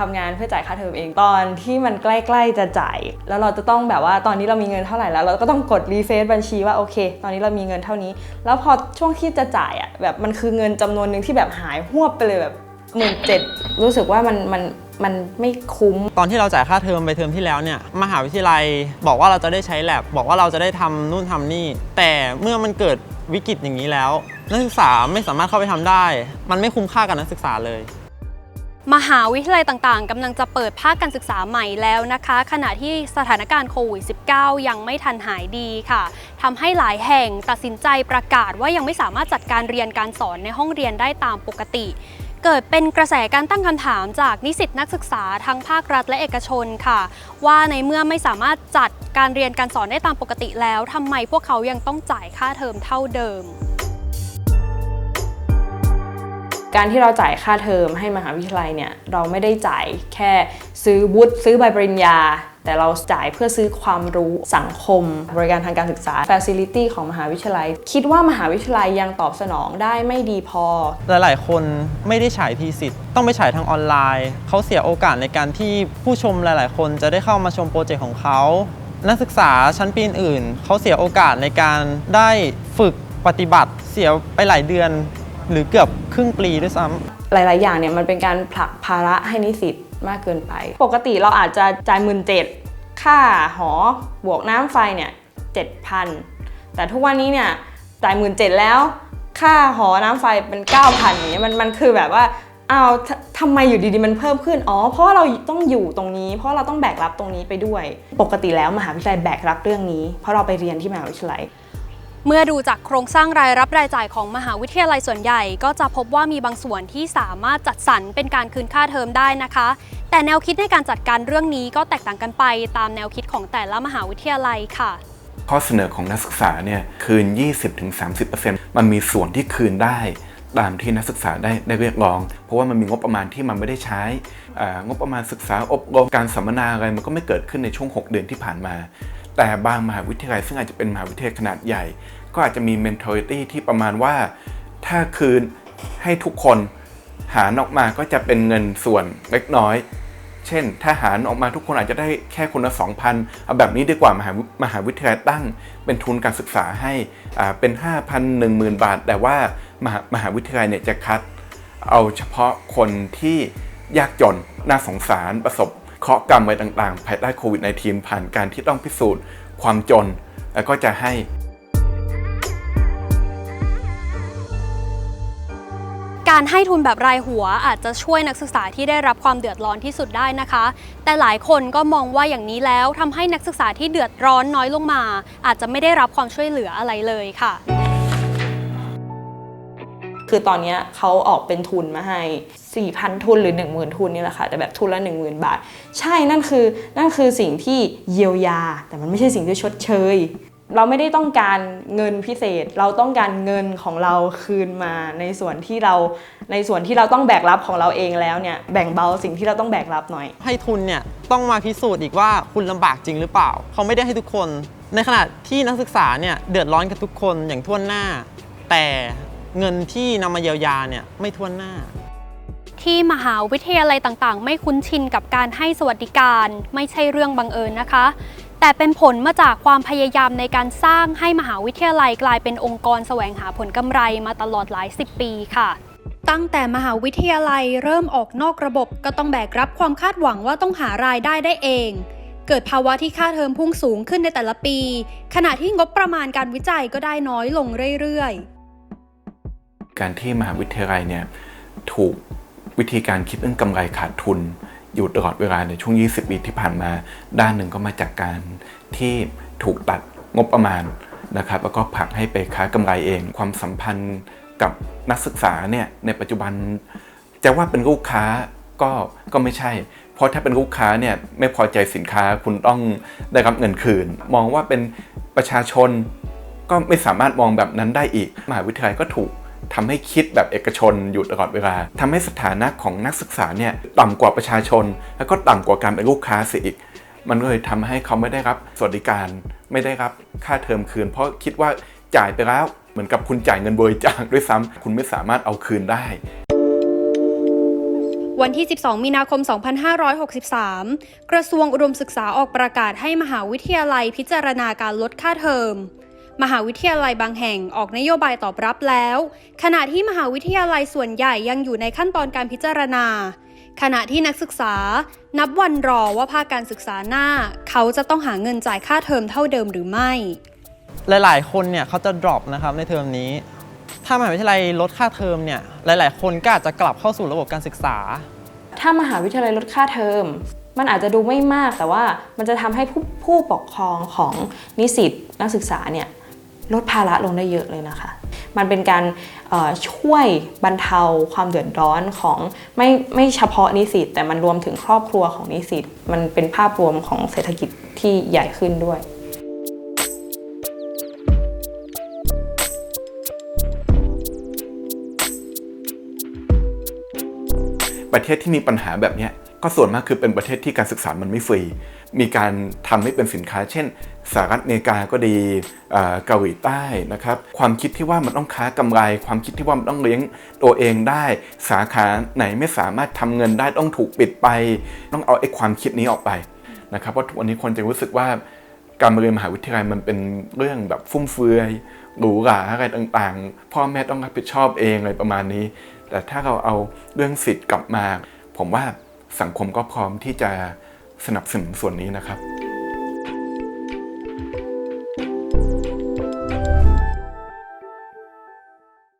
ทำงานเพื่อจ่ายค่าเทอมเอง ตอนที่มันใกล้ๆจะจ่าย แล้วเราจะต้องแบบว่าตอนนี้เรามีเงินเท่าไหร่แล้ว เราก็ต้องกดรีเฟซบัญชีว่าโอเค ตอนนี้เรามีเงินเท่านี้ แล้วพอช่วงที่จะจ่ายอะแบบมันคือเงินจำนวนหนึ่งที่แบบหายหวบไปเลยแบบหมื่นเจ็ดรู้สึกว่ามันมันมันไม่คุ้ม ตอนที่เราจ่ายค่าเทอมไปเทอมที่แล้วเนี่ย มหาวิทยาลัยบอกว่าเราจะได้ใช้แลบบอกว่าเราจะได้ทำนู่นทำนี่ แต่เมื่อมันเกิดวิกฤตอย่างนี้แล้ว นักศึกษาไม่สามารถเข้าไปทำได้ มันไม่คุ้มค่ากับนักศึกษาเลย มหาวิทยาลัยต่างๆกำลังจะเปิดภาคการศึกษาใหม่แล้วนะคะ ขณะที่สถานการณ์โควิด -19 ยังไม่ทันหายดีค่ะทำให้หลายแห่งตัดสินใจประกาศว่ายังไม่สามารถจัดการเรียนการสอนในห้องเรียนได้ตามปกติ เกิดเป็นกระแสการตั้งคำถามจากนิสิตนักศึกษาทั้งภาครัฐและเอกชนค่ะ ว่าในเมื่อไม่สามารถจัดการเรียนการสอนได้ตามปกติแล้วทำไมพวกเขายังต้องจ่ายค่าเทอมเท่าเดิม การที่เราจ่ายค่าเทอมให้มหาวิทยาลัยเนี่ยเราไม่ได้จ่ายแค่ซื้อวุฒิซื้อใบปริญญา แต่เราจ่ายเพื่อซื้อความรู้สังคม บริการทางการศึกษา Facility ของมหาวิทยาลัย คิดว่ามหาวิทยาลัยยังตอบสนองได้ไม่ดีพอ หลายๆ คนไม่ได้ฉายทีสิทธิ์ต้องไปฉายทางออนไลน์ เขาเสียโอกาสในการที่ผู้ชมหลาย ๆ คนจะได้เข้ามาชมโปรเจกต์ของเขานักศึกษาชั้นปีอื่น เขาเสียโอกาสในการได้ฝึกปฏิบัติเสียไปหลายเดือน หรือเกือบครึ่งปีด้วยซ้ำหลาย ๆ อย่างเนี่ยมันเป็นการผลักภาระให้นิสิตมากเกินไป ปกติเราอาจจะจ่ายหมื่นเจ็ดค่าหอบวกน้ำไฟเนี่ยเจ็ดพันแต่ทุกวันนี้เนี่ยจ่ายหมื่นเจ็ดแล้ว ค่าหอน้ำไฟเป็น9 0 0พันอย่างเงี้ยมันมันคือแบบว่าเอาทำไมอยู่ดีๆมันเพิ่มขึ้น อ๋อ เพราะเราต้องอยู่ตรงนี้ เพราะเราต้องแบกรับตรงนี้ไปด้วย ปกติแล้วมหาวิทยาลัยแบกรับเรื่องนี้ เพราะเราไปเรียนที่มหาวิทยาลัย เมื่อดูจากโครงสร้างรายรับรายจ่ายของมหาวิทยาลัยส่วนใหญ่ ก็จะพบว่ามีบางส่วนที่สามารถจัดสรรเป็นการคืนค่าเทอมได้นะคะ แต่แนวคิดในการจัดการเรื่องนี้ก็แตกต่างกันไปตามแนวคิดของแต่ละมหาวิทยาลัยค่ะ ข้อเสนอของนักศึกษาเนี่ยคืน 20-30%มันมีส่วนที่คืนได้ตามที่นักศึกษาได้ได้เรียกร้อง เพราะว่ามันมีงบประมาณที่มันไม่ได้ใช้งบประมาณศึกษาอบรมการสัมมนาอะไรมันก็ไม่เกิดขึ้นในช่วง 6 เดือนที่ผ่านมา แต่บางมหาวิทยาลัยซึ่งอาจจะเป็นมหาวิทยาลัยขนาดใหญ่ ก็อาจจะมี mentality ที่ประมาณว่า ถ้าคืนให้ทุกคนหารออกมาก็จะเป็นเงินส่วนเล็กน้อย เช่น ถ้าหารออกมาทุกคนอาจจะได้แค่คนละ2,000เอาแบบนี้ดีกว่ามหามหาวิทยาลัยตั้ง เป็นทุนการศึกษาให้อ่าเป็น 5,000 10,000 บาท แต่ว่ามหามหาวิทยาลัยเนี่ยจะคัด เอาเฉพาะคนที่ยากจนน่าสงสารประสบ เคราะห์กรรมอะไรต่างๆ ภายใต้โควิด -19 ผ่านการที่ต้องพิสูจน์ความจน แล้วก็จะให้การให้ทุนแบบรายหัวอาจจะช่วยนักศึกษาที่ได้รับความเดือดร้อนที่สุดได้นะคะ แต่หลายคนก็มองว่าอย่างนี้แล้วทำให้นักศึกษาที่เดือดร้อนน้อยลงมา อาจจะไม่ได้รับความช่วยเหลืออะไรเลยค่ะ คือตอนนี้เขาออกเป็นทุนมาให้ 4,000 ทุนหรือ 10,000 ทุนนี่แหละค่ะ แต่แบบทุนละ 10,000 บาท ใช่นั่นคือนั่นคือสิ่งที่เยียวยา แต่มันไม่ใช่สิ่งที่ชดเชย เราไม่ได้ต้องการเงินพิเศษ เราต้องการเงินของเราคืนมาในส่วนที่เราในส่วนที่เราต้องแบกรับของเราเองแล้วเนี่ยแบ่งเบาสิ่งที่เราต้องแบกรับหน่อย ให้ทุนเนี่ยต้องมาพิสูจน์อีกว่าคุณลำบากจริงหรือเปล่า เขาไม่ได้ให้ทุกคน ในขณะที่นักศึกษาเนี่ยเดือดร้อนกันทุกคนอย่างท่วนหน้า แต่ เงินที่นำมาเยียวยาเนี่ยไม่ท่วนหน้า ที่มหาวิทยาลัยต่างๆ ไม่คุ้นชินกับการให้สวัสดิการ ไม่ใช่เรื่องบังเอิญนะคะ แต่เป็นผลมาจากความพยายามในการสร้างให้มหาวิทยาลัยกลายเป็นองค์กรแสวงหาผลกำไรมาตลอดหลายสิบปีค่ะตั้งแต่มหาวิทยาลัยเริ่มออกนอกระบบก็ต้องแบกรับความคาดหวังว่าต้องหารายได้ได้เอง เกิดภาวะที่ค่าเทอมพุ่งสูงขึ้นในแต่ละปี ขณะที่งบประมาณการวิจัยก็ได้น้อยลงเรื่อยๆ การที่มหาวิทยาลัยเนี่ยถูกวิธีการคิดเรื่องกำไรขาดทุน อยู่ตลอดเวลาในช่วง 20 ปีที่ผ่านมา ด้านหนึ่งก็มาจากการที่ถูกตัดงบประมาณนะครับแล้วก็ผลักให้ไปค้ากำไรเอง ความสัมพันธ์กับนักศึกษาเนี่ยในปัจจุบันจะว่าเป็นลูกค้าก็ก็ไม่ใช่ เพราะถ้าเป็นลูกค้าเนี่ยไม่พอใจสินค้าคุณต้องได้รับเงินคืน มองว่าเป็นประชาชนก็ไม่สามารถมองแบบนั้นได้อีก มหาวิทยาลัยก็ถูก ทำให้คิดแบบเอกชนอยู่ตลอดเวลาทำให้สถานะของนักศึกษาเนี่ยต่ำกว่าประชาชน แล้วก็ต่ำกว่าการเป็นลูกค้าเสียอีก มันก็เลยทำให้เขาไม่ได้รับสวัสดิการ ไม่ได้รับค่าเทอมคืน เพราะคิดว่าจ่ายไปแล้วเหมือนกับคุณจ่ายเงินบริจาคด้วยซ้ำคุณไม่สามารถเอาคืนได้วันที่ 12 มีนาคม 2563 กระทรวงอุดมศึกษาออกประกาศให้มหาวิทยาลัยพิจารณาการลดค่าเทอม มหาวิทยาลัยบางแห่งออกนโยบายตอบรับแล้ว ขณะที่มหาวิทยาลัยส่วนใหญ่ยังอยู่ในขั้นตอนการพิจารณา ขณะที่นักศึกษา นับวันรอว่าภาคการศึกษาหน้า เขาจะต้องหาเงินจ่ายค่าเทอมเท่าเดิมหรือไม่ หลาย ๆ คนเนี่ยเขาจะ drop นะครับในเทอมนี้ ถ้ามหาวิทยาลัยลดค่าเทอมเนี่ยหลาย ๆ คนก็อาจจะกลับเข้าสู่ระบบการศึกษา ถ้ามหาวิทยาลัยลดค่าเทอมมันอาจจะดูไม่มากแต่ว่ามันจะทำให้ผู้ผู้ปกครองของนิสิตนักศึกษาเนี่ย ลดภาระลงได้เยอะเลยนะคะ มันเป็นการช่วยบรรเทาความเดือดร้อนของไม่ไม่เฉพาะนิสิตแต่มันรวมถึงครอบครัวของนิสิตมันเป็นภาพรวมของเศรษฐกิจที่ใหญ่ขึ้นด้วยประเทศที่มีปัญหาแบบนี้ ก็ส่วนมากคือเป็นประเทศที่การศึกษามันไม่ฟรี มีการทำให้เป็นสินค้า เช่นสหรัฐอเมริกาก็ดีเกาหลีใต้นะครับ ความคิดที่ว่ามันต้องค้ากำไร ความคิดที่ว่ามันต้องเลี้ยงตัวเองได้ สาขาไหนไม่สามารถทำเงินได้ต้องถูกปิดไป ต้องเอาไอ้ความคิดนี้ออกไปนะครับ เพราะทุกวันนี้คนจะรู้สึกว่าการเรียนมหาวิทยาลัยมันเป็นเรื่องแบบฟุ่มเฟือยหรูหราอะไรต่างๆ พ่อแม่ต้องรับผิดชอบเองอะไรประมาณนี้ แต่ถ้าเราเอาเรื่องสิทธิ์กลับมา ผมว่า สังคมก็พร้อมที่จะสนับสนุนส่วนนี้นะครับ